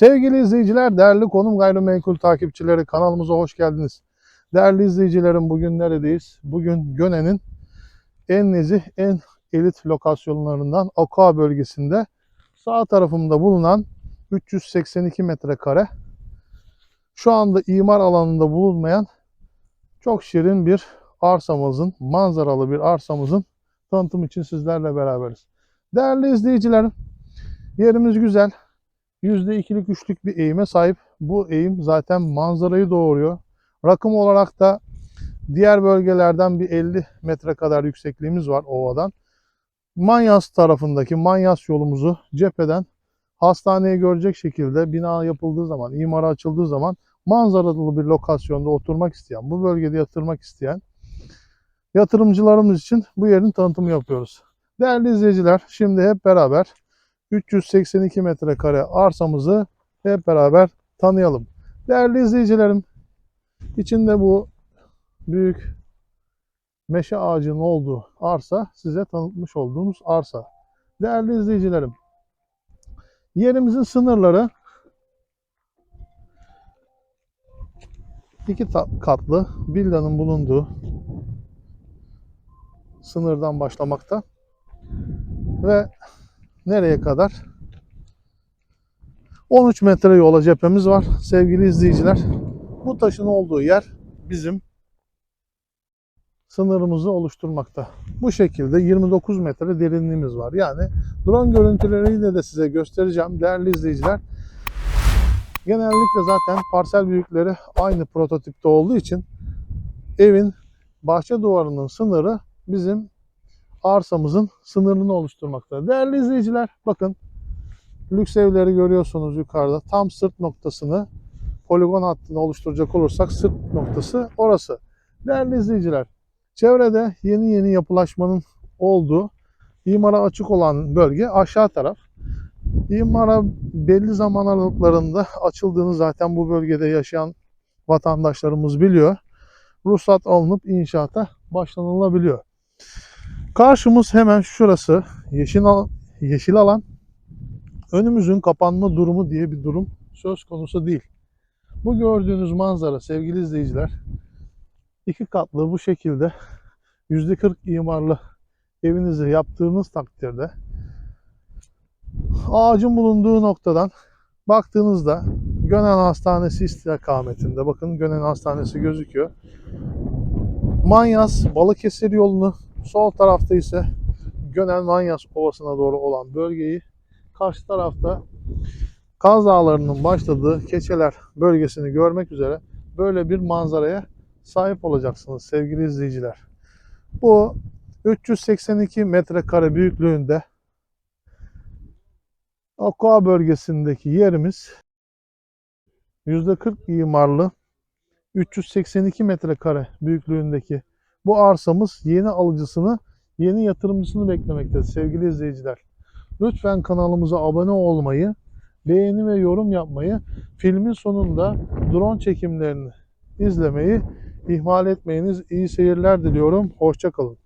Sevgili izleyiciler, değerli konum gayrimenkul takipçileri kanalımıza hoş geldiniz. Değerli izleyicilerim bugün neredeyiz? Bugün Göne'nin en nezih, en elit lokasyonlarından Aqua bölgesinde sağ tarafımda bulunan 382 metrekare şu anda imar alanında bulunmayan çok şirin bir arsamızın, manzaralı bir arsamızın tanıtım için sizlerle beraberiz. Değerli izleyicilerim, yerimiz güzel. %2'lik 3'lük bir eğime sahip. Bu eğim zaten manzarayı doğuruyor. Rakım olarak da diğer bölgelerden bir 50 metre kadar yüksekliğimiz var ovadan. Manyas tarafındaki Manyas yolumuzu cepheden hastaneyi görecek şekilde bina yapıldığı zaman, imara açıldığı zaman manzaralı bir lokasyonda oturmak isteyen, bu bölgede yatırmak isteyen yatırımcılarımız için bu yerin tanıtımı yapıyoruz. Değerli izleyiciler, şimdi hep beraber 382 metrekare arsamızı hep beraber tanıyalım. Değerli izleyicilerim, içinde bu büyük meşe ağacının olduğu arsa size tanıtmış olduğumuz arsa. Değerli izleyicilerim, yerimizin sınırları iki katlı villanın bulunduğu sınırdan başlamakta ve nereye kadar? 13 metre yola cephemiz var sevgili izleyiciler. Bu taşın olduğu yer bizim sınırımızı oluşturmakta. Bu şekilde 29 metre derinliğimiz var. Yani drone görüntüleriyle de size göstereceğim değerli izleyiciler. Genellikle zaten parsel büyükleri aynı prototipte olduğu için evin bahçe duvarının sınırı bizim arsamızın sınırını oluşturmakta. Değerli izleyiciler bakın lüks evleri görüyorsunuz yukarıda. Tam sırt noktasını poligon hattını oluşturacak olursak sırt noktası orası. Değerli izleyiciler çevrede yeni yeni yapılaşmanın olduğu imara açık olan bölge aşağı taraf. İmara belli zaman aralıklarında açıldığını zaten bu bölgede yaşayan vatandaşlarımız biliyor. Ruhsat alınıp inşaata başlanılabiliyor. Karşımız hemen şurası. Yeşil, al- yeşil alan. Önümüzün kapanma durumu diye bir durum söz konusu değil. Bu gördüğünüz manzara sevgili izleyiciler iki katlı bu şekilde %40 imarlı evinizi yaptığınız takdirde ağacın bulunduğu noktadan baktığınızda Gönen Hastanesi istikametinde bakın Gönen Hastanesi gözüküyor. Manyas Balıkesir yolunu sol tarafta ise Gönen Manyas Ovası'na doğru olan bölgeyi karşı tarafta Kaz Dağları'nın başladığı Keçeler bölgesini görmek üzere böyle bir manzaraya sahip olacaksınız sevgili izleyiciler. Bu 382 metrekare büyüklüğünde Aqua bölgesindeki yerimiz %40 imarlı 382 metrekare büyüklüğündeki bu arsamız yeni alıcısını, yeni yatırımcısını beklemekte sevgili izleyiciler. Lütfen kanalımıza abone olmayı, beğeni ve yorum yapmayı, filmin sonunda drone çekimlerini izlemeyi ihmal etmeyiniz. İyi seyirler diliyorum. Hoşçakalın.